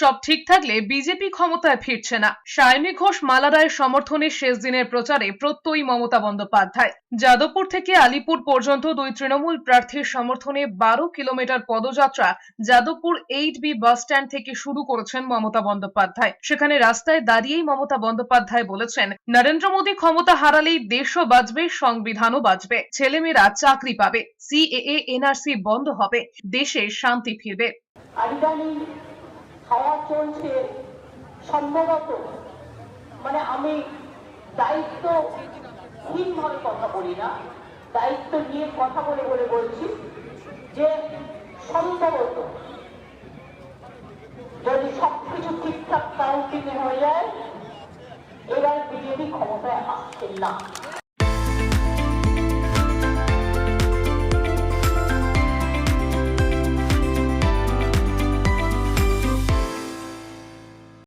সব ঠিক থাকলে বিজেপি ক্ষমতায় ফিরছে না। সায়নী ঘোষ মালারায়ের সমর্থনে শেষ দিনের প্রচারে প্রত্যয়ী মমতা বন্দ্যোপাধ্যায়। যাদবপুর থেকে আলিপুর পর্যন্ত দুই তৃণমূল প্রার্থীর সমর্থনে বারো কিলোমিটার পদযাত্রা Jadavpur eight B bus stand থেকে শুরু করেছেন মমতা বন্দ্যোপাধ্যায়। সেখানে রাস্তায় দাঁড়িয়েই মমতা বন্দ্যোপাধ্যায় বলেছেন, নরেন্দ্র মোদী ক্ষমতা হারালেই দেশও বাঁচবে, সংবিধানও বাঁচবে। ছেলেমেয়েরা চাকরি পাবে, সিএএ, এনআরসি বন্ধ হবে, দেশে শান্তি ফিরবে। হাওয়া চলছে সম্ভবত মানে আমি দায়িত্বহীনভাবে কথা বলি না, দায়িত্ব নিয়ে কথা বলে বলে বলছি যে সম্ভবত যদি সবকিছু ঠিকঠাক কাউন্টিং হয়ে যায়, এবার বিজেপি ক্ষমতায় আসছে না।